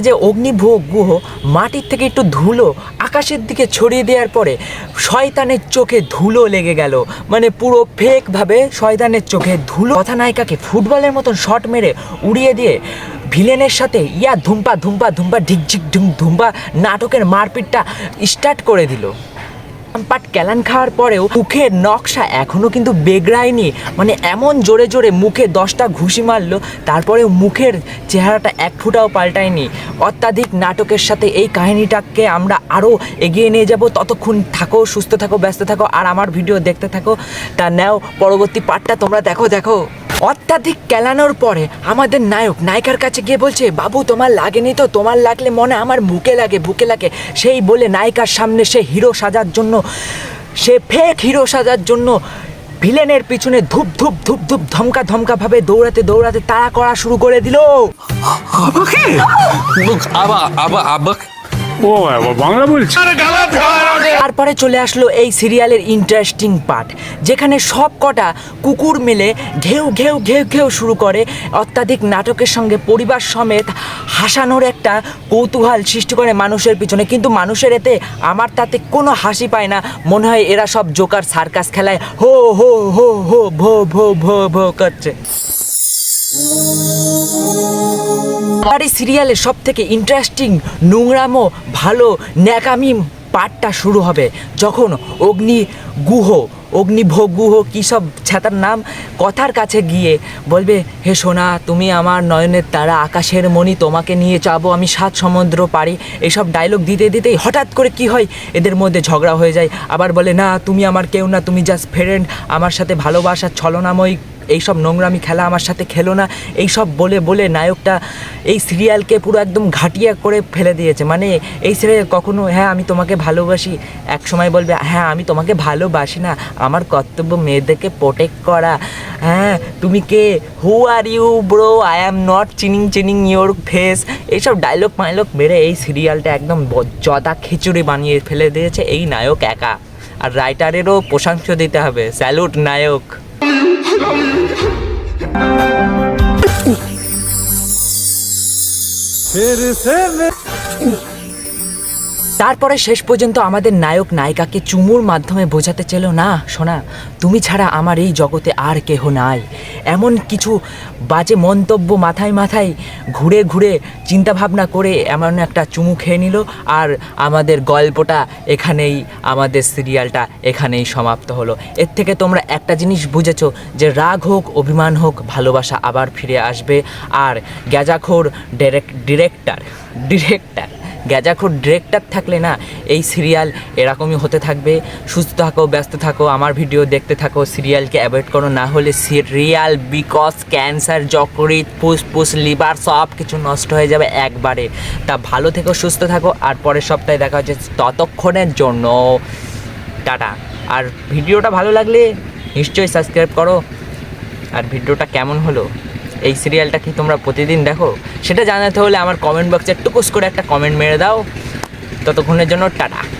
যে অগ্নিভোগ গুহ মাটির থেকে একটু ধুলো আকাশের দিকে ছড়িয়ে দেওয়ার পরে শয়তানের চোখে ধুলো লেগে গেল। মানে পুরো ফেকভাবে শয়তানের চোখে ধুলো। কথা নায়িকাকে ফুটবলের মতন শট মেরে উড়িয়ে দিয়ে ভিলেনের সাথে ইয়া ধুম্পা ধুম্পা ধুম্পা ঢিকঝিক ঢুম ধুম্পা নাটকের মারপিটটা স্টার্ট করে দিল। পাট ক্যালান খাওয়ার পরেও মুখের নকশা এখনও কিন্তু বেগড়ায়নি। মানে এমন জোরে জোরে মুখে দশটা ঘুষি মারলো, তারপরেও মুখের চেহারাটা এক ফুটাও পাল্টায়নি। অত্যাধিক নাটকের সাথে এই কাহিনীটাকে আমরা আরও এগিয়ে নিয়ে যাব। ততক্ষণ থাকো, সুস্থ থাকো, ব্যস্ত থাকো, আর আমার ভিডিও দেখতে থাকো। তা নেও, পরবর্তী পার্টটা তোমরা দেখো দেখো। অত্যাধিক কেলানোর পরে আমাদের নায়ক নায়িকার কাছে গিয়ে বলছে, বাবু, তোমার লাগেনি তো? তোমার লাগলে মনে আমার মুখে লাগে, বুকে লাগে। সেই বলে নায়িকার সামনে সে হিরো সাজার জন্য, সে ফেক হিরো সাজার জন্য ভিলেনের পিছনে ধূপ ধূপ ধূপ ধূপ, ধমকা ধমকা ভাবে দৌড়াতে দৌড়াতে তাড়া করা শুরু করে দিল। আবার আবার ও বাবা, বাংলা বলছি। তারপরে চলে আসলো এই সিরিয়ালের ইন্টারেস্টিং পার্ট যেখানে সব কটা কুকুর মিলে ঘেউ ঘেউ ঘেউ ঘেউ শুরু করে। অত্যাধিক নাটকের সঙ্গে পরিবার সমেত হাসানোর একটা কৌতূহল সৃষ্টি করে মানুষের পিছনে। কিন্তু মানুষের এতে আমার তাতে কোনো হাসি পায় না। মনে হয় এরা সব জোকার সার্কাস খেলায় হো হো হো হো ভো ভো ভো ভো করছে। এই সিরিয়ালের সব থেকে ইন্টারেস্টিং নোংরামো, ভালো, ন্যাকামি পার্টটা শুরু হবে। যখন অগ্নি গুহ, অগ্নিভোগ গুহ, কী সব ছাতার নাম, কথার কাছে গিয়ে বলবে, হে সোনা, তুমি আমার নয়নের তারা, আকাশের মণি, তোমাকে নিয়ে যাব আমি সাত সমুদ্র পারি এইসব ডায়লগ দিতে দিতেই হঠাৎ করে কি হয়, এদের মধ্যে ঝগড়া হয়ে যায়। আবার বলে, না, তুমি আমার কেউ না, তুমি জাস্ট ফ্রেন্ড আমার সাথে ভালোবাসার ছলনাময় এইসব নোংরামি খেলা আমার সাথে খেলো না। এইসব বলে বলে নায়কটা এই সিরিয়ালকে পুরো একদম ঘাটিয়া করে ফেলে দিয়েছে। মানে এই সিরিয়াল কখনো হ্যাঁ আমি তোমাকে ভালোবাসি। এক সময় বলবে হ্যাঁ আমি তোমাকে ভালোবাসি না। আমার কর্তব্য মেয়েদেরকে প্রোটেক্ট করা। হ্যাঁ তুমি কে? Who are you bro I am not চিনিং চিনিং ইয়োর ফেস এইসব ডায়লগ মাইলগ মেরে এই সিরিয়ালটা একদম জদা খিচুড়ি বানিয়ে ফেলে দিয়েছে এই নায়ক একা। আর রাইটারেরও প্রশংসা দিতে হবে। স্যালুট নায়ক। फिर से मैं তারপরে শেষ পর্যন্ত আমাদের নায়ক নায়িকাকে চুমুর মাধ্যমে বোঝাতে চেল না শোনা তুমি ছাড়া আমার এই জগতে আর কেহ নাই। এমন কিছু বাজে মন্তব্য মাথায় মাথায় ঘুরে ঘুরে চিন্তা ভাবনা করে এমন একটা চুমু খেয়ে নিল আর আমাদের গল্পটা এখানেই, আমাদের সিরিয়ালটা এখানেই সমাপ্ত হলো। এর থেকে তোমরা একটা জিনিস বুঝেছ যে রাগ হোক, অভিমান হোক, ভালোবাসা আবার ফিরে আসবে। আর গ্যাজাখোর ডিরেক্ট ডিরেক্টর ডিরেক্টর গ্যাজাখোর ডিরেক্টর থাকলে না, এই সিরিয়াল এরকমই হতে থাকবে। সুস্থ থাকো, ব্যস্ত থাকো, আমার ভিডিও দেখতে থাকো, সিরিয়ালকে অ্যাভয়েড করো, না হলে সিরিয়াল, বিকজ, ক্যান্সার যকৃত ফুসফুস, লিভার সব কিছু নষ্ট হয়ে যাবে একবারে। তা ভালো থেকো, সুস্থ থাকো, আর পরের সপ্তাহে দেখা হচ্ছে ততক্ষণের জন্য। টাটা। আর ভিডিওটা ভালো লাগলে নিশ্চয়ই সাবস্ক্রাইব করো। আর ভিডিওটা কেমন হলো? এই সিরিয়ালটা কি তোমরা প্রতিদিন দেখো? সেটা জানাতে হলে আমার কমেন্ট বক্সে টুকুস করে একটা কমেন্ট মেরে দাও। ততক্ষণের জন্য টাটা।